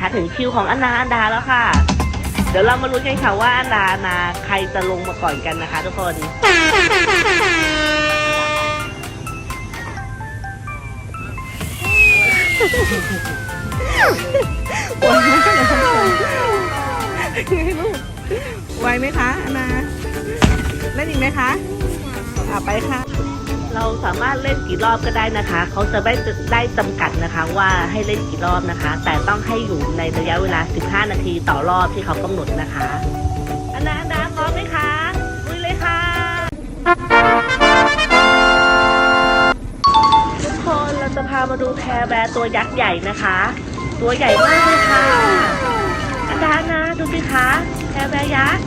คะถึงคิวของอนาอันดาแล้วค่ะ เดี๋ยวเรามาลุ้นกันค่ะว่าอนานาใครจะลงมาก่อนกันนะคะ ทุกคนไวไหมคะอนาเล่นอีกไหมคะอะไปค่ะ เราสามารถเล่นกี่รอบก็ได้นะคะ เขาจะไม่ได้จำกัดนะคะว่าให้เล่นกี่รอบนะคะ แต่ต้องให้อยู่ในระยะเวลา 15 นาทีต่อรอบที่เขากำหนดนะคะอนาอันดาพร้อมไหมคะลุยเลยค่ะ ทุกคนเราจะพามาดูแพรแบร์ตัวยักษ์ใหญ่นะคะ ตัวใหญ่มากเลยค่ะอันดานะดูสิคะแพรแบร์ยักษ์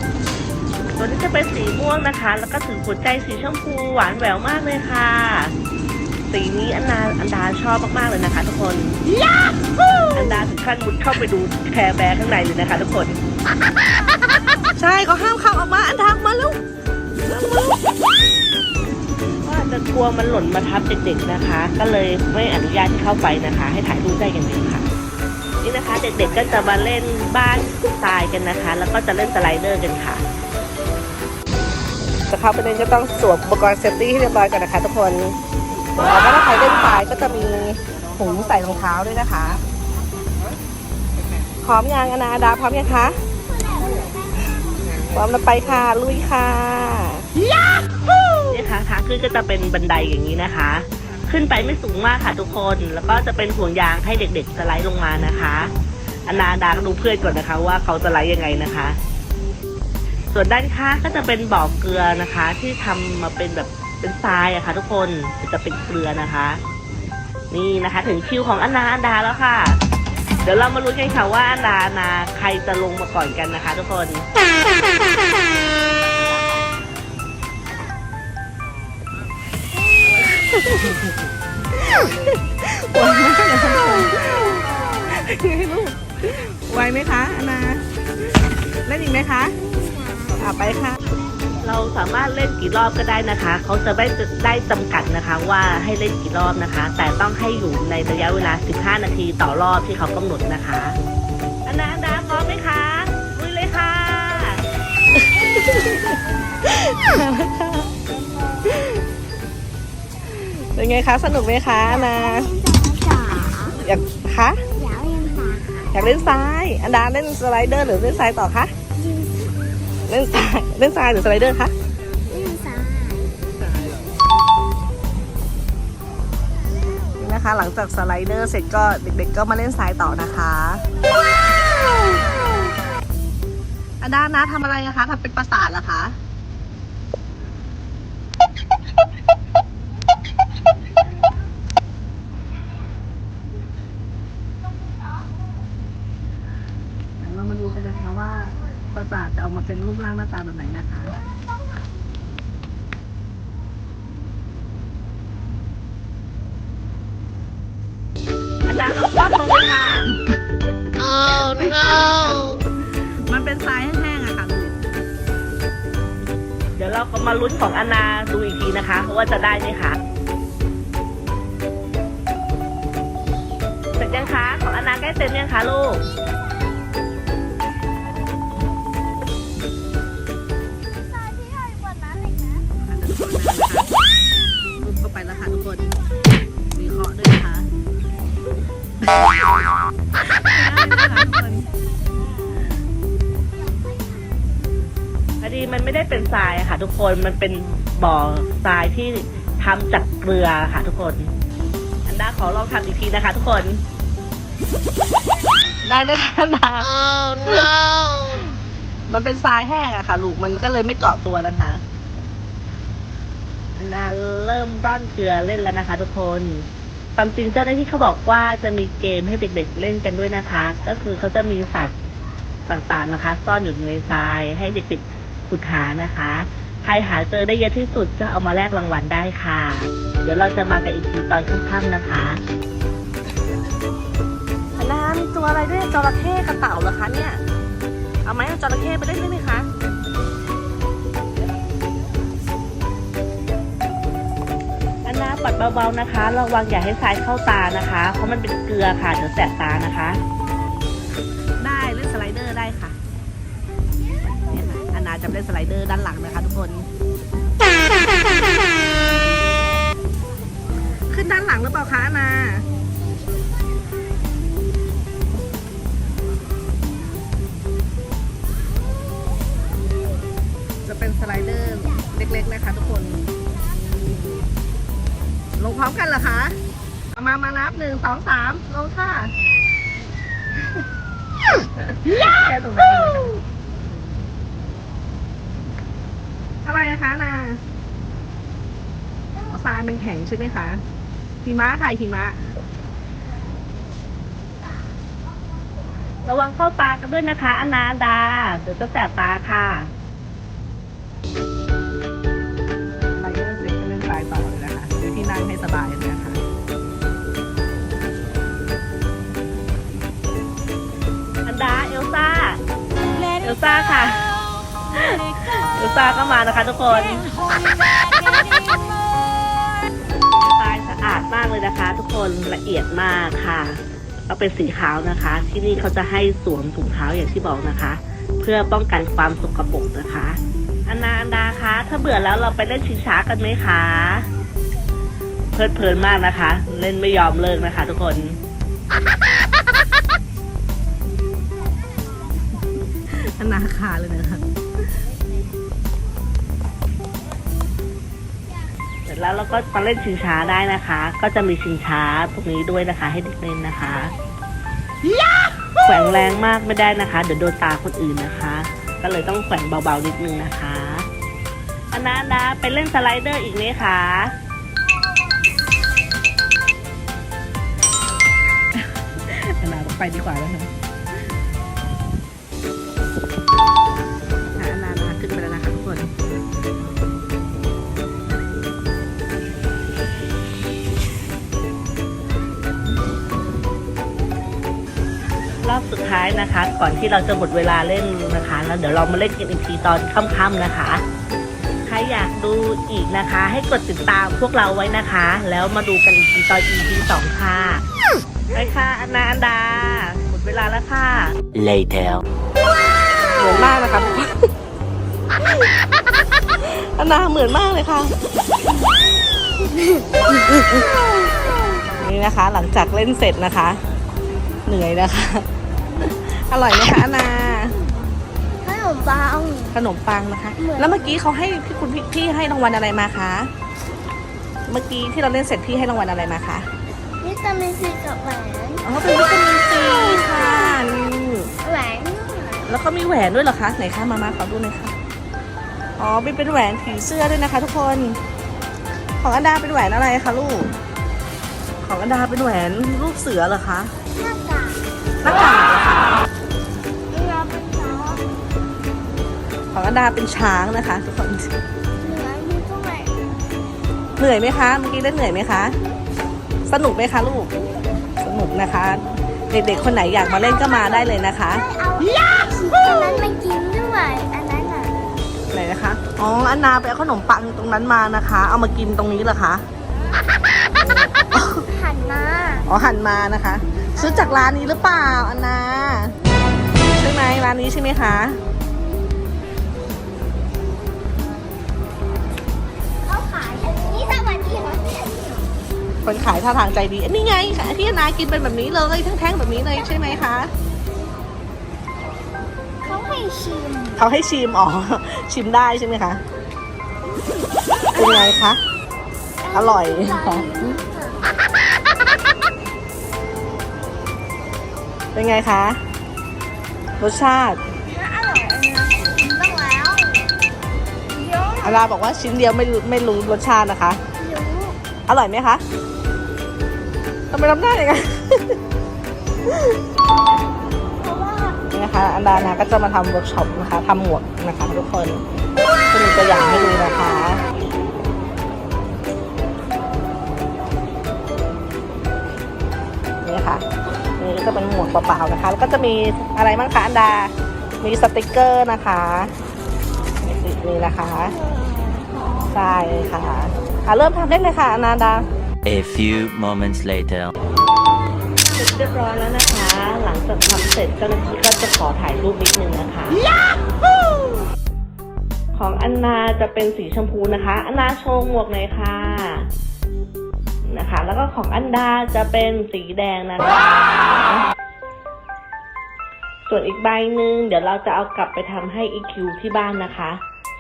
ตัวนี้จะเป็นสีม่วงนะคะ แล้วก็ถึงหัวใจสีชมพูหวานแหววมากเลยค่ะ สีนี้อันดาอันดาชอบมากๆเลยนะคะ ทุกคนยาฮูอันดาถึงขั้นมุดเข้าไปดูแพรแบร์ข้างในเลยนะคะ ทุกคน ใช่เขาห้ามขับออกมาอันทางมาลูกว่าจะกลัวมันหล่นมาทับเด็กๆนะคะ ก็เลยไม่อนุญาตให้เข้าไปนะคะ ให้ถ่ายรูปได้อย่างเดียวค่ะนี่นะคะ เด็กๆก็จะมาเล่นบ้านทรายกันนะคะ แล้วก็จะเล่นสไลเดอร์กันค่ะ จะเข้าไปเล่นก็ต้องสวมอุปกรณ์เซฟตี้ให้เรียบร้อยก่อนนะคะทุกคนแล้วก็ถ้าใครเล่นสายก็จะมีถุงใส่รองเท้าด้วยนะคะพร้อมยังอนาดาพร้อมยังคะพร้อมแล้วไปค่ะลุยค่ะนี่ค่ะทางขึ้นก็จะเป็นบันไดอย่างนี้นะคะ ขึ้นไปไม่สูงมากค่ะทุกคนแล้วก็จะเป็นห่วงยางให้เด็กๆสไลด์ลงมานะคะอนาดาดูเพื่อนก่อนนะคะ ว่าเขาสไลด์ยังไงนะคะ ส่วนด้านข้างก็จะเป็นบ่อเกลือนะคะ ที่ทำมาเป็นแบบเป็นทรายอะค่ะ ทุกคนจะเป็นเกลือนะคะ นี่นะคะ ถึงคิวของอนาอันดาแล้วค่ะ เดี๋ยวเรามาลุ้นกันค่ะว่าอนานาใครจะลงมาก่อนกันนะคะ ทุกคนไวไหมคะอนาเล่นอีกไหมคะ อะไปค่ะ เราสามารถเล่นกี่รอบก็ได้นะคะ เขาจะไม่ได้จำกัดนะคะว่าให้เล่นกี่รอบนะคะ แต่ต้องให้อยู่ในระยะเวลา 15 นาทีต่อรอบที่เขากำหนดนะคะอันดาอันดาพร้อมไหมคะลุยเลยค่ะ เป็นไงคะสนุกไหมคะอนาจ๋าอยากคะอยากเล่นสาอยากเล่นทรายอันดาเล่นสไลเดอร์หรือเล่นทรายต่อคะ เล่นทรายเล่นทรายหรือสไลเดอร์คะเล่นสานี่นะคะ หลังจากสไลเดอร์เสร็จก็เด็กๆก็มาเล่นทรายต่อนะคะอันดานะทำอะไรนะคะทำเป็นประสาทเหรอคะเรามาดูกันนะคะว่า ประสาทจะออกมาเป็นรูปร่างหน้าตาแบบไหนนะคะอันดาเราป้อมลงเลยค่ะมันเป็นทรายแห้งๆอะค่ะลูกเดี๋ยวเราก็มาลุ้นของอันนาดูอีกทีนะคะ ว่าจะได้ไหมคะเสร็จยังคะ ของอันนาใกล้เสร็จยังคะลูกที่ พอดีมันไม่ได้เป็นทรายอะค่ะ ทุกคน มันเป็นบ่อทรายที่ทำจากเกลือค่ะ ทุกคน อันดาขอลองทำอีกทีนะคะ ทุกคน ได้ได้ทันดามันเป็นทรายแห้งอะค่ะ ลูก มันก็เลยไม่เกาะตัวนะคะอันดาเริ่มร่อนเกลือเล่นแล้วนะคะ ทุกคน ความจริงเจ้าหน้าที่เขาบอกว่าจะมีเกมให้เด็กๆเล่นกันด้วยนะคะ ก็คือเขาจะมีสัตว์ต่างๆนะคะ ซ่อนอยู่ในทรายให้เด็กๆขุดหานะคะ ใครหาเจอได้เยอะที่สุดก็เอามาแลกรางวัลได้ค่ะ เดี๋ยวเราจะมากันอีกทีตอนค่ำๆนะคะอันดามีตัวอะไรด้วยจระเข้กระเต่าเหรอคะเนี่ย เอาไหมเอาจระเข้ไปเล่นได้ไหมคะ ปัดเบาๆนะคะ ระวังอย่าให้ทรายเข้าตานะคะ เพราะมันเป็นเกลือค่ะเดี๋ยวแสบตานะคะ ได้เล่นสไลเดอร์ได้ค่ะเนี่ยค่ะอันนาจะเล่นสไลเดอร์ด้านหลังนะคะ ทุกคน ขึ้นด้านหลังหรือเปล่าคะอันนา กันเหรอคะเอามามานับหนึ่งสองสามลงค่ะแค่ตรงนั้นเองนะคะอะไรนะคะนาทรายมันแข็งใช่ไหมคะหิมะค่ะหิมะ ระวังเข้าตากันด้วยนะคะอนาดา เดี๋ยวจะแสบตาค่ะ สบายเลยนะคะอันดาเอลซ่า เอลซ่าค่ะ เอลซ่าก็มานะคะทุกคนทรายสะอาดมากเลยนะคะ ทุกคนละเอียดมากค่ะแล้วเป็นสีขาวนะคะ ที่นี่เขาจะให้สวมถุงเท้าอย่างที่บอกนะคะ เพื่อป้องกันความสกปรกนะคะอันนาอันดาคะ ถ้าเบื่อแล้วเราไปเล่นชิงช้ากันไหมคะ เพลิดเพลินมากนะคะ เล่นไม่ยอมเลิกนะคะ ทุกคน อนาคาเลยนะคะเสร็จแล้วเราก็มาเล่นชิงช้าได้นะคะ ก็จะมีชิงช้าตรงนี้ด้วยนะคะ ให้เด็กเล่นนะคะแขวงแรงมากไม่ได้นะคะ เดี๋ยวโดนตาคนอื่นนะคะ ก็เลยต้องแขวงเบาๆนิดนึงนะคะอันนาอันดาไปเล่นสไลเดอร์อีกไหมคะ ไปดีกว่าแล้วค่ะอะอนานาขึ้นไปแล้วนะคะทุกคนรอบสุดท้ายนะคะ ก่อนที่เราจะหมดเวลาเล่นนะคะ แล้วเดี๋ยวเรามาเล่นกันอีกทีตอนค่ำๆนะคะ ใครอยากดูอีกนะคะ ให้กดติดตามพวกเราไว้นะคะ แล้วมาดูกันอีกทีตอน EP สองค่ะ ไปค่ะอันนาอันดา หมดเวลาแล้วค่ะ Later. เหมือนมากนะคะอนาเหมือนมากเลยค่ะ นี่นะคะ หลังจากเล่นเสร็จนะคะ เหนื่อยนะคะ อร่อยไหมคะอนาขนมปังขนมปังนะคะเหมือนแล้วเมื่อกี้เขาให้พี่คุณพี่พี่ให้รางวัลอะไรมาคะ เมื่อกี้ที่เราเล่นเสร็จพี่ให้รางวัลอะไรมาคะ วิตามินซีกับแหวนอ๋อเป็นวิตามินซีค่ะนี่แหวนแล้วก็มีแหวนด้วยเหรอคะไหนคะมามาขอดูหน่อยค่ะอ๋อเป็นเป็นแหวนผีเสื้อด้วยนะคะ ทุกคน ของอันดาเป็นแหวนอะไรคะลูก ของอันดาเป็นแหวนรูปเสือเหรอคะหน้ากากหน้ากากเหรอคะเราเป็นน้องของอันดาเป็นช้างนะคะ ทุกคนเหนือมีตรงไหนเหนื่อยไหมคะเมื่อกี้เล่นเหนื่อยไหมคะ สนุกไหมคะลูก สนุกนะคะ เด็กๆ คนไหนอยากมาเล่นก็มาได้เลยนะคะเอาอันนั้นมากินด้วยอันนั้นอะไหนนะคะ อ๋อ อันนาไปเอาขนมปังตรงนั้นมานะคะ เอามากินตรงนี้เหรอคะ หันมา อ๋อ หันมานะคะ ซื้อจากร้านนี้หรือเปล่า อันนา ใช่ไหมร้านนี้ใช่ไหมคะ คนขายท่าทางใจดีอันนี่ไงค่ะที่อันนากินเป็นแบบนี้เลยแท่งๆแบบนี้เลยใช่ไหมคะ เขาให้ชิม เขาให้ชิม อ๋อ ชิมได้ใช่ไหมคะ เป็นไงคะ อร่อยค่ะเป็นไงคะ รสชาติน่าอร่อยอันนี้ต้องแล้วเยอะอาราบอกว่าชิ้นเดียวไม่รู้ไม่รู้รสชาตินะคะเยอะอร่อยไหมคะ ทำไมทำหน้าอย่างนั้นเพราะว่านี่นะคะ อันดานะก็จะมาทำเวิร์กช็อปนะคะทำหมวกนะคะทุกคนจะมีตัวอย่างให้ดูนะคะนี่ค่ะนี่ก็จะเป็นหมวกเปล่าๆนะคะ แล้วก็จะมีอะไรบ้างคะอันดา มีสติกเกอร์นะคะนี่นะคะใช่ค่ะอะ เริ่มทำได้เลยค่ะอนาดา A few moments later. เสร็จเรียบร้อยแล้วนะคะ หลังจะทำเสร็จเจ้าหน้าที่ก็จะขอถ่ายรูปนิดนึงนะคะ ของอันนาจะเป็นสีชมพูนะคะ อันนาโชว์หมวกหน่อยค่ะนะคะ แล้วก็ของอันดาจะเป็นสีแดงนะคะ ส่วนอีกใบหนึ่งเดี๋ยวเราจะเอากลับไปทำให้อีคิวที่บ้านนะคะ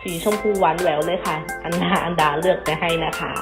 สีชมพูหวานแหววเลยค่ะ อันนาอันดาเลือกไปให้นะคะ